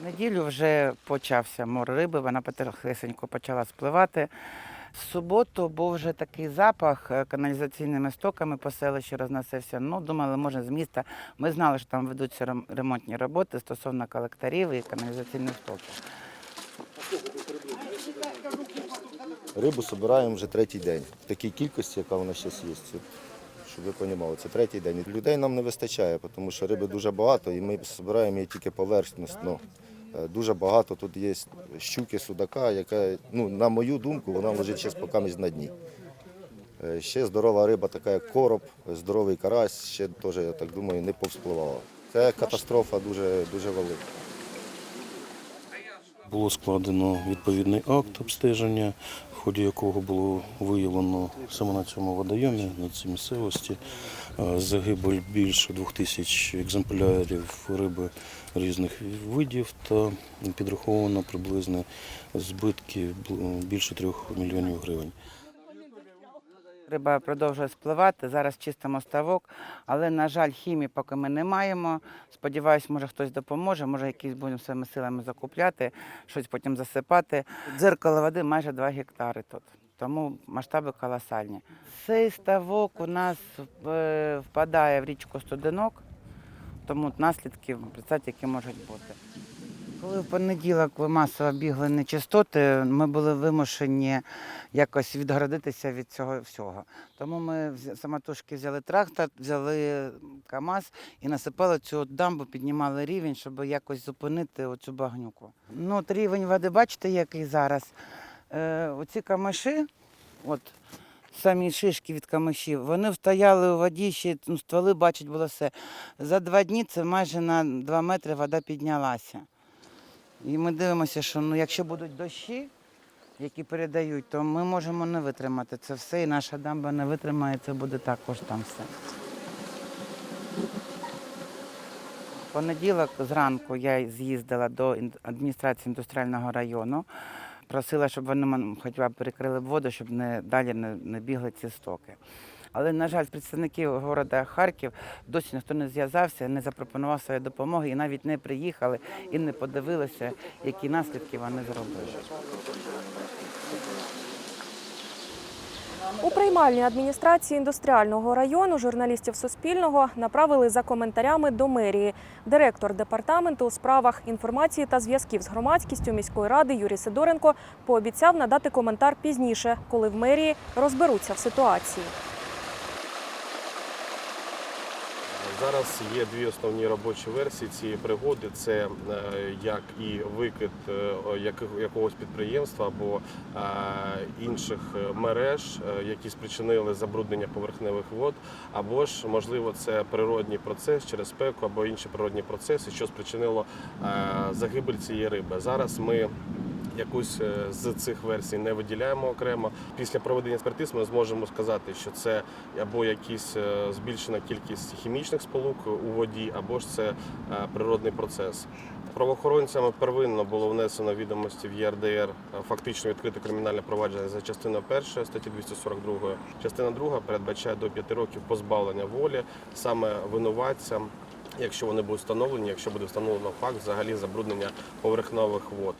В неділю вже почався мор риби, вона потихесенько почала спливати. В суботу був вже такий запах е, каналізаційними стоками по селищі розносився. Ну, думали, може, з міста. Ми знали, що там ведуться ремонтні роботи стосовно колекторів і каналізаційних стоків. Рибу збираємо вже третій день. В такій кількості, яка вона зараз є. Щоб ви розуміли, це третій день. Людей нам не вистачає, тому що риби дуже багато і ми збираємо її тільки поверхнісно. Е, Дуже багато тут є щуки, судака, яка, ну, на мою думку, вона лежить зараз поки на дні. Е, Ще здорова риба, така як короб, здоровий карась, ще теж, я так думаю, не повспливала. Це катастрофа дуже, дуже велика. Було складено відповідний акт обстеження, в ході якого було виявлено саме на цьому водойомі, на цій місцевості, е, загибель більше двох тисяч екземплярів риби різних видів та підраховано приблизно збитки більше трьох мільйонів гривень. Риба продовжує спливати. Зараз чистимо ставок, але, на жаль, хімії поки ми не маємо. Сподіваюсь, може хтось допоможе, може якісь будемо своїми силами закупляти, щось потім засипати. Дзеркало води майже 2 гектари тут. Тому масштаби колосальні. Цей ставок у нас е, впадає в річку Студенок, тому наслідки, представте, які можуть бути. Коли в понеділок масово бігли нечистоти, ми були вимушені якось відгородитися від цього всього. Тому ми самотужки взяли трактор, взяли КАМАЗ і насипали цю дамбу, піднімали рівень, щоб якось зупинити оцю багнюку. Ну, от рівень води, бачите, який зараз. Е, оці камиші, от самі шишки від камишів, вони стояли у воді, ще ну, стволи бачить було все. За два дні це майже на два метри вода піднялася. І ми дивимося, що ну, якщо будуть дощі, які передають, то ми можемо не витримати це все, і наша дамба не витримає, це буде також там все. Понеділок зранку я з'їздила до адміністрації індустріального району, просила, щоб вони хоча б перекрили воду, щоб не, далі не, не бігли ці стоки. Але, на жаль, представників города Харків досі ніхто не зв'язався, не запропонував своєї допомоги і навіть не приїхали і не подивилися, які наслідки вони зробили. У приймальній адміністрації індустріального району журналістів Суспільного направили за коментарями до мерії. Директор департаменту у справах інформації та зв'язків з громадськістю міської ради Юрій Сидоренко пообіцяв надати коментар пізніше, коли в мерії розберуться в ситуації. Зараз є дві основні робочі версії цієї пригоди: це е, як і викид е, якогось підприємства або е, інших мереж, які спричинили забруднення поверхневих вод, або ж можливо це природній процес через спеку або інші природні процеси, що спричинило загибель цієї риби. Зараз ми Якусь е, з цих версій не виділяємо окремо. Після проведення експертиз ми зможемо сказати, що це або якісь е, збільшена кількість хімічних сполук у воді, або ж це е, природний процес. Правоохоронцями первинно було внесено відомості в ЄРДР, фактично відкрите кримінальне провадження за частиною 1 статті 242. Частина 2 передбачає до 5 років позбавлення волі саме винуватцям, якщо вони будуть встановлені, якщо буде встановлено факт взагалі забруднення поверхнових вод.